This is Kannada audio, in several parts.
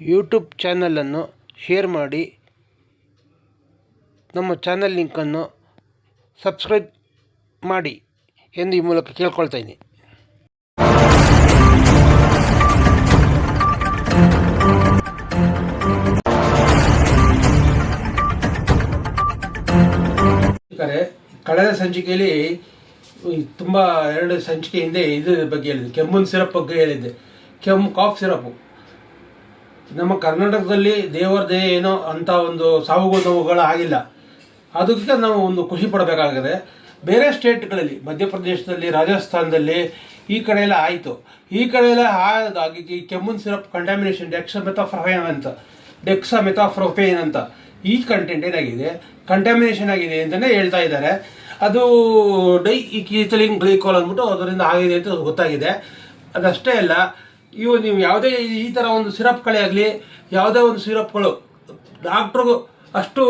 ಯೂಟ್ಯೂಬ್ ಚಾನಲನ್ನು ಶೇರ್ ಮಾಡಿ. ನಮ್ಮ ಚಾನಲ್ ಲಿಂಕನ್ನು ಸಬ್ಸ್ಕ್ರೈಬ್ ಮಾಡಿ ಎಂದು ಈ ಮೂಲಕ ಕೇಳ್ಕೊಳ್ತಾ ಇದ್ದೀನಿ. ಕಳೆದ ಸಂಚಿಕೆಯಲ್ಲಿ ತುಂಬ ಎರಡು ಸಂಚಿಕೆ ಹಿಂದೆ ಇದ್ರ ಬಗ್ಗೆ ಹೇಳಿದ್ದೆ. ಕೆಮ್ಮುನ್ ಸಿರಪ್ ಬಗ್ಗೆ ಹೇಳಿದ್ದೆ. ಕೆಮ್ಮು ಕಾಫ್ ಸಿರಪ್ಪು ನಮ್ಮ ಕರ್ನಾಟಕದಲ್ಲಿ ದೇವರ ದಯೆ ಏನೋ ಅಂತ ಒಂದು ಸಾವುಗೋ ನೋವುಗಳು ಆಗಿಲ್ಲ. ಅದಕ್ಕೆ ನಾವು ಒಂದು ಖುಷಿ ಪಡಬೇಕಾಗಿದೆ ಬೇರೆ ಸ್ಟೇಟ್ಗಳಲ್ಲಿ, ಮಧ್ಯಪ್ರದೇಶದಲ್ಲಿ, ರಾಜಸ್ಥಾನದಲ್ಲಿ ಈ ಕಡೆ ಎಲ್ಲ ಆಯಿತು. ಈ ಕಡೆ ಎಲ್ಲ ಈ ಕೆಮ್ಮುನ್ ಸಿರಪ್ ಕಂಟಾಮಿನೇಷನ್ ಡೆಕ್ಸಮೆಥಾಫ್ರಫೇನ್ ಅಂತ ಡೆಕ್ಸಮೆಥಾಫ್ರೊಫೇನ್ ಅಂತ ಈ ಕಂಟೆಂಟ್ ಏನಾಗಿದೆ? ಕಂಟಾಮಿನೇಷನ್ ಆಗಿದೆ ಅಂತಲೇ ಹೇಳ್ತಾ ಇದ್ದಾರೆ. ಅದು ಡೈ ಈ ಕೀಚಲಿಂಗ್ ಗ್ಲೈಕೋಲ್ ಅಂದ್ಬಿಟ್ಟು ಅದರಿಂದ ಆಗಿದೆ ಅಂತ ಗೊತ್ತಾಗಿದೆ. ಅದಷ್ಟೇ ಅಲ್ಲ ಇವು ನೀವು ಯಾವುದೇ ಈ ಥರ ಒಂದು ಸಿರಪ್ಗಳೇ ಆಗಲಿ, ಯಾವುದೇ ಒಂದು ಸಿರಪ್ಗಳು ಡಾಕ್ಟ್ರಿಗೂ ಅಷ್ಟು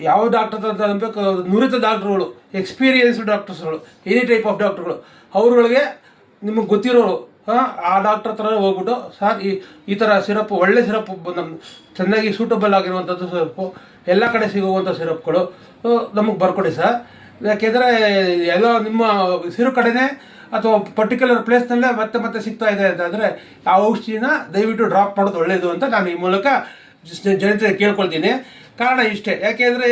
ಯಾವ ಡಾಕ್ಟರ್ ಅಂತ ಅನ್ಬೇಕು, ನುರಿತ ಡಾಕ್ಟ್ರುಗಳು ಎಕ್ಸ್ಪೀರಿಯನ್ಸ್ಡ್ ಡಾಕ್ಟರ್ಸ್ಗಳು ಎನಿ ಟೈಪ್ ಆಫ್ ಡಾಕ್ಟ್ರುಗಳು ಅವ್ರುಗಳಿಗೆ ನಿಮಗೆ ಗೊತ್ತಿರೋರು ಆ ಡಾಕ್ಟರ್ ಹತ್ರ ಹೋಗ್ಬಿಟ್ಟು ಸರ್ ಈ ಈ ಥರ ಸಿರಪ್ ಒಳ್ಳೆ ಸಿರಪ್ ನಮ್ಮ ಚೆನ್ನಾಗಿ ಸೂಟಬಲ್ ಆಗಿರುವಂಥದ್ದು ಸಿರಪ್ಪು ಎಲ್ಲ ಕಡೆ ಸಿಗುವಂಥ ಸಿರಪ್ಗಳು ನಮಗೆ ಬರ್ಕೊಡಿ ಸರ್ ಯಾಕೆಂದರೆ ಎಲ್ಲ ನಿಮ್ಮ ಸಿರು ಕಡೆನೇ ಅಥವಾ ಪರ್ಟಿಕ್ಯುಲರ್ ಪ್ಲೇಸ್ನಲ್ಲೇ ಮತ್ತೆ ಮತ್ತೆ ಸಿಗ್ತಾ ಇದೆ ಅಂತಂದರೆ ಆ ಔಷಧಿನ ದಯವಿಟ್ಟು ಡ್ರಾಪ್ ಮಾಡೋದು ಒಳ್ಳೆಯದು ಅಂತ ನಾನು ಈ ಮೂಲಕ ಜನತೆ ಕೇಳ್ಕೊಳ್ತೀನಿ. ಕಾರಣ ಇಷ್ಟೇ. ಯಾಕೆಂದರೆ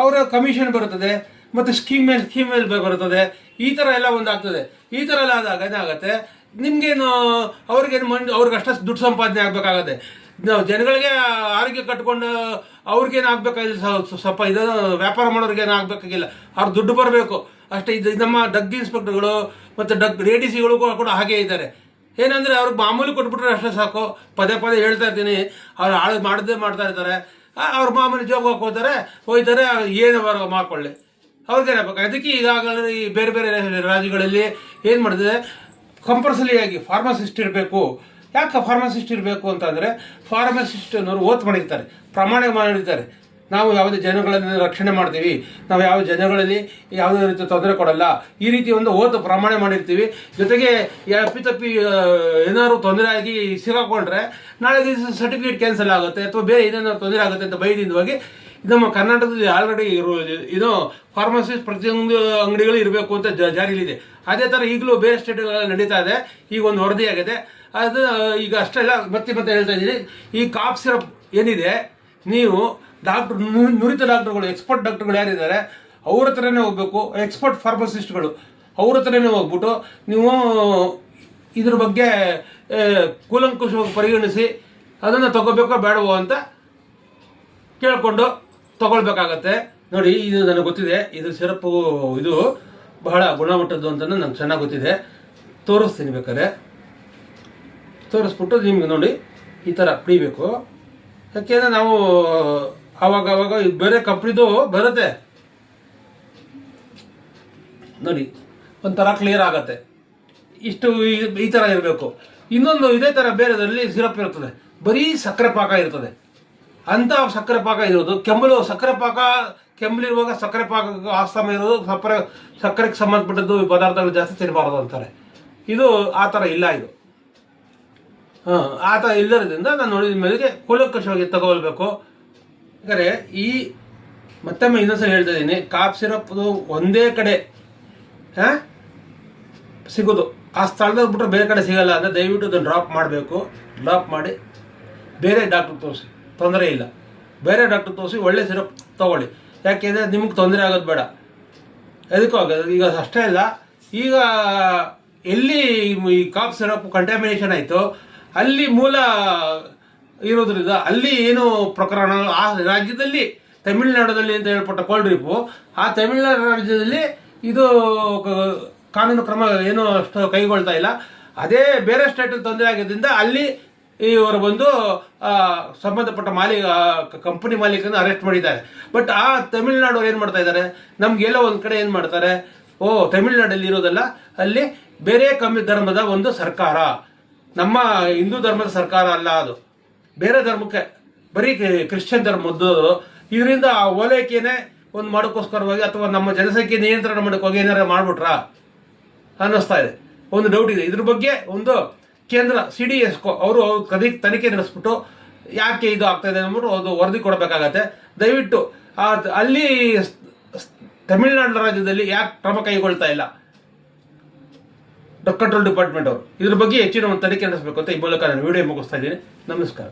ಅವರ ಕಮಿಷನ್ ಬರುತ್ತದೆ, ಮತ್ತು ಸ್ಕೀಮ್ ಮೇಲೆ ಸ್ಕೀಮ್ ಮೇಲೆ ಬರುತ್ತದೆ. ಈ ಥರ ಎಲ್ಲ ಒಂದಾಗ್ತದೆ. ಈ ಥರ ಎಲ್ಲ ಆದಾಗ ಏನಾಗುತ್ತೆ? ನಿಮಗೇನು ಅವ್ರಿಗೇನು ಮಂಡ್, ಅವ್ರಿಗೆ ಅಷ್ಟು ದುಡ್ಡು ಸಂಪಾದನೆ ಆಗಬೇಕಾಗತ್ತೆ. ಜನಗಳಿಗೆ ಆರೋಗ್ಯ ಕಟ್ಕೊಂಡು ಅವ್ರಿಗೇನು ಆಗ್ಬೇಕಾಗಿಲ್ಲ ಸ- ಸ್ವಲ್ಪ ಇದು ವ್ಯಾಪಾರ ಮಾಡೋರಿಗೇನು ಆಗಬೇಕಾಗಿಲ್ಲ. ಅವ್ರು ದುಡ್ಡು ಬರಬೇಕು. ಅಷ್ಟೇ ಇದು ನಮ್ಮ ಡಗ್ ಇನ್ಸ್ಪೆಕ್ಟರ್ಗಳು ಮತ್ತು ಡಗ್ ರೇಡಿಸಿಗಳು ಕೂಡ ಕೂಡ ಹಾಗೆ ಇದ್ದಾರೆ. ಏನಂದರೆ ಅವ್ರಿಗೆ ಮಾಮೂಲಿ ಕೊಟ್ಬಿಟ್ರೆ ಅಷ್ಟೇ ಸಾಕು. ಪದೇ ಪದೇ ಹೇಳ್ತಾ ಇರ್ತೀನಿ. ಅವ್ರು ಆಳು ಮಾಡದೇ ಮಾಡ್ತಾ ಇರ್ತಾರೆ. ಅವ್ರು ಮಾಮೂಲಿ ಜೋಗ ಹಾಕೋತಾರೆ ಹೋಯ್ತಾರೆ, ಏನು ಬರೋ ಮಾಡ್ಕೊಳ್ಳಿ. ಅವ್ರಿಗೇನಾಗಬೇಕು ಅದಕ್ಕೆ ಈಗಾಗಲೇ ಈ ಬೇರೆ ಬೇರೆ ರಾಜ್ಯಗಳಲ್ಲಿ ಏನು ಮಾಡಿದೆ ಕಂಪಲ್ಸರಿಯಾಗಿ ಫಾರ್ಮಸಿಸ್ಟ್ ಇರಬೇಕು. ಯಾಕೆ ಫಾರ್ಮಸಿಸ್ಟ್ ಇರಬೇಕು ಅಂತಂದರೆ ಫಾರ್ಮಸಿಸ್ಟ್ ಅನ್ನೋರು ಓತ್ ಮಾಡಿರ್ತಾರೆ, ಪ್ರಮಾಣ ಮಾಡಿರ್ತಾರೆ. ನಾವು ಯಾವುದೇ ಜನಗಳನ್ನು ರಕ್ಷಣೆ ಮಾಡ್ತೀವಿ, ನಾವು ಯಾವ ಜನಗಳಲ್ಲಿ ಯಾವುದೇ ರೀತಿ ತೊಂದರೆ ಕೊಡಲ್ಲ, ಈ ರೀತಿ ಒಂದು ಓತು ಪ್ರಮಾಣ ಮಾಡಿರ್ತೀವಿ. ಜೊತೆಗೆ ಅಪ್ಪಿತಪ್ಪಿ ಏನಾದ್ರು ತೊಂದರೆ ಆಗಿ ಸಿಗಾಕೊಂಡ್ರೆ ನಾಳೆ ದಿವಸ ಸರ್ಟಿಫಿಕೇಟ್ ಕ್ಯಾನ್ಸಲ್ ಆಗುತ್ತೆ ಅಥವಾ ಬೇರೆ ಏನೇನಾದ್ರು ತೊಂದರೆ ಆಗುತ್ತೆ ಅಂತ ಭಯದಿಂದ ಹೋಗಿ ನಮ್ಮ ಕರ್ನಾಟಕದಲ್ಲಿ ಆಲ್ರೆಡಿ ಇರೋ ಇದು ಫಾರ್ಮಸಿಸ್ಟ್ ಪ್ರತಿಯೊಂದು ಅಂಗಡಿಗಳು ಇರಬೇಕು ಅಂತ ಜಾರಿಯಲ್ಲಿದೆ ಅದೇ ಥರ ಈಗಲೂ ಬೇರೆ ಸ್ಟೇಟ್ಗಳಲ್ಲಿ ನಡೀತಾ ಇದೆ. ಈಗ ಒಂದು ವರದಿ ಆಗಿದೆ ಅದು ಈಗ ಅಷ್ಟೆಲ್ಲ ಮತ್ತೆ ಮತ್ತೆ ಹೇಳ್ತಾ ಇದ್ದೀನಿ. ಈ ಕಾಫ್ ಸಿರಪ್ ಏನಿದೆ, ನೀವು ಡಾಕ್ಟರ್ ನುರಿತ ಡಾಕ್ಟರ್ಗಳು, ಎಕ್ಸ್ಪರ್ಟ್ ಡಾಕ್ಟರ್ಗಳು ಯಾರಿದ್ದಾರೆ, ಅವ್ರ ಹತ್ರನೇ ಹೋಗ್ಬೇಕು. ಎಕ್ಸ್ಪರ್ಟ್ ಫಾರ್ಮಸಿಸ್ಟ್ಗಳು, ಅವ್ರ ಹತ್ರನೇ ಹೋಗ್ಬಿಟ್ಟು ನೀವು ಇದ್ರ ಬಗ್ಗೆ ಕೂಲಂಕುಷವಾಗಿ ಪರಿಗಣಿಸಿ ಅದನ್ನು ತಗೋಬೇಕೋ ಬೇಡವೋ ಅಂತ ಕೇಳಿಕೊಂಡು ತಗೊಳ್ಬೇಕಾಗತ್ತೆ. ನೋಡಿ, ಇದು ನನಗೆ ಗೊತ್ತಿದೆ. ಇದು ಸಿರಪ್ಪು, ಇದು ಬಹಳ ಗುಣಮಟ್ಟದ್ದು ಅಂತ ನಂಗೆ ಚೆನ್ನಾಗಿ ಗೊತ್ತಿದೆ. ತೋರಿಸ್ತೀನಿ ಬೇಕಾದ್ರೆ. ತೋರಿಸ್ಬಿಟ್ಟು ನಿಮ್ಗೆ ನೋಡಿ ಈ ಥರ ಕುಡಿಬೇಕು ಯಾಕೆಂದರೆ ನಾವು, ಆವಾಗ ಆವಾಗ ಬೇರೆ ಕಂಪ್ನಿದು ಬರುತ್ತೆ. ನೋಡಿ, ಒಂಥರ ಕ್ಲಿಯರ್ ಆಗುತ್ತೆ. ಇಷ್ಟು ಈ- ಥರ ಇರಬೇಕು. ಇನ್ನೊಂದು ಇದೇ ಥರ ಬೇರೆದಲ್ಲಿ ಸಿರಪ್ ಇರ್ತದೆ. ಬರೀ ಸಕ್ಕರೆ ಪಾಕ ಇರ್ತದೆ. ಅಂತ ಸಕ್ಕರೆ ಪಾಕ ಇರೋದು. ಕೆಂಬಲು ಸಕ್ಕರೆ ಪಾಕ ಕೆಂಬಲಿರುವಾಗ ಸಕ್ಕರೆ ಪಾಕ ಆಸ್ತಮ ಇರೋದು. ಸಕ್ಕರೆ, ಸಕ್ಕರೆಗೆ ಸಂಬಂಧಪಟ್ಟದ್ದು ಪದಾರ್ಥಗಳು ಜಾಸ್ತಿ ತಿನ್ನಬಾರದು ಅಂತಾರೆ. ಇದು ಆ ಥರ ಇಲ್ಲ ಇದು. ಹಾಂ ಆ ಥರ ಇಲ್ಲದ್ರಿಂದ ನಾನು ನೋಡಿದ ಮೇಲೆಗೆ ಕೂಲಂಕಷವಾಗಿ ತಗೊಳ್ಬೇಕು. ಯಾಕಂದರೆ ಈ ಮತ್ತೊಮ್ಮೆ ಇನ್ನೊಂದ್ಸಲ ಹೇಳ್ತಾ ಇದ್ದೀನಿ, ಕಾಪ್ ಸಿರಪ್ ಒಂದೇ ಕಡೆ, ಹಾಂ, ಸಿಗೋದು. ಆ ಸ್ಥಳದಲ್ಲಿ ಬಿಟ್ಟರೆ ಬೇರೆ ಕಡೆ ಸಿಗಲ್ಲ ಅಂದರೆ ದಯವಿಟ್ಟು ಅದನ್ನು ಡ್ರಾಪ್ ಮಾಡಬೇಕು. ಡ್ರಾಪ್ ಮಾಡಿ ಬೇರೆ ಡಾಕ್ಟ್ರ್ ತೋರಿಸಿ. ತೊಂದರೆ ಇಲ್ಲ. ಬೇರೆ ಡಾಕ್ಟ್ರ್ ತೋರಿಸಿ ಒಳ್ಳೆ ಸಿರಪ್ ತಗೊಳ್ಳಿ. ಯಾಕೆಂದರೆ ನಿಮ್ಗೆ ತೊಂದರೆ ಆಗೋದು ಬೇಡ. ಎದಕ್ಕೂ ಈಗ ಅಷ್ಟೇ ಅಲ್ಲ, ಈಗ ಎಲ್ಲಿ ಈ ಕಾಪ್ ಸಿರಪ್ ಕಂಟಾಮಿನೇಷನ್ ಆಯಿತು ಅಲ್ಲಿ ಮೂಲ ಇರೋದ್ರಿಂದ ಅಲ್ಲಿ ಏನು ಪ್ರಕರಣ ಆ ರಾಜ್ಯದಲ್ಲಿ, ತಮಿಳುನಾಡಲ್ಲಿ ಅಂತ ಹೇಳ್ಪಟ್ಟ ಕೋಲ್ಡ್ ಡ್ರಿಪ್ಪು ಆ ತಮಿಳುನಾಡು ರಾಜ್ಯದಲ್ಲಿ ಇದು ಕಾನೂನು ಕ್ರಮ ಏನು ಅಷ್ಟು ಕೈಗೊಳ್ತಾ ಇಲ್ಲ. ಅದೇ ಬೇರೆ ಸ್ಟೇಟಲ್ಲಿ ತೊಂದರೆ ಆಗಿದ್ದರಿಂದ ಅಲ್ಲಿ ಇವರು ಬಂದು ಸಂಬಂಧಪಟ್ಟ ಮಾಲೀಕ ಕಂಪನಿ ಮಾಲೀಕನ ಅರೆಸ್ಟ್ ಮಾಡಿದ್ದಾರೆ. ಬಟ್ ಆ ತಮಿಳುನಾಡು ಏನು ಮಾಡ್ತಾ ಇದ್ದಾರೆ? ನಮಗೆಲ್ಲೋ ಒಂದು ಕಡೆ ಏನು ಮಾಡ್ತಾರೆ? ಓ, ತಮಿಳುನಾಡಲ್ಲಿ ಇರೋದಲ್ಲ, ಅಲ್ಲಿ ಬೇರೆ ಕಮ್ಮಿ ಧರ್ಮದ ಒಂದು ಸರ್ಕಾರ. ನಮ್ಮ ಹಿಂದೂ ಧರ್ಮದ ಸರ್ಕಾರ ಅಲ್ಲ ಅದು. ಬೇರೆ ಧರ್ಮಕ್ಕೆ, ಬರೀ ಕ್ರಿ- ಕ್ರಿಶ್ಚಿಯನ್ ಧರ್ಮದ್ದು ಇದರಿಂದ ಆ ಓಲೈಕೆನೇ ಒಂದು ಮಾಡೋಕ್ಕೋಸ್ಕರವಾಗಿ ಅಥವಾ ನಮ್ಮ ಜನಸಂಖ್ಯೆ ನಿಯಂತ್ರಣ ಮಾಡೋಕ್ಕೋಗಿ ಏನಾರ ಮಾಡ್ಬಿಟ್ರಾ? ಅನ್ನಿಸ್ತಾ ಇದೆ. ಒಂದು ಡೌಟ್ ಇದೆ. ಇದ್ರ ಬಗ್ಗೆ ಒಂದು ಕೇಂದ್ರ ಸಿ ಡಿ ಎಸ್ಕೋ ಅವರು ತನಿಖೆ ತನಿಖೆ ನಡೆಸ್ಬಿಟ್ಟು ಯಾಕೆ ಇದು ಆಗ್ತಾ ಇದೆ ಅಂದ್ಬಿಟ್ಟು ಅದು ವರದಿ ಕೊಡಬೇಕಾಗತ್ತೆ. ದಯವಿಟ್ಟು ಅಲ್ಲಿ ತಮಿಳುನಾಡು ರಾಜ್ಯದಲ್ಲಿ ಯಾಕೆ ಕ್ರಮ ಕೈಗೊಳ್ತಾ ಇಲ್ಲ? ಕಂಟ್ರೋಲ್ ಡಿಪಾರ್ಟ್ಮೆಂಟ್ ಅವರು. ಇದ್ರ ಬಗ್ಗೆ ಹೆಚ್ಚಿನ ಒಂದು ತನಿಖೆ ನಡೆಸಬೇಕು ಅಂತ ಈ ಮೂಲಕ ನಾನು ವಿಡಿಯೋ ಮುಗಿಸ್ತಾ ಇದ್ದೀನಿ. ನಮಸ್ಕಾರ.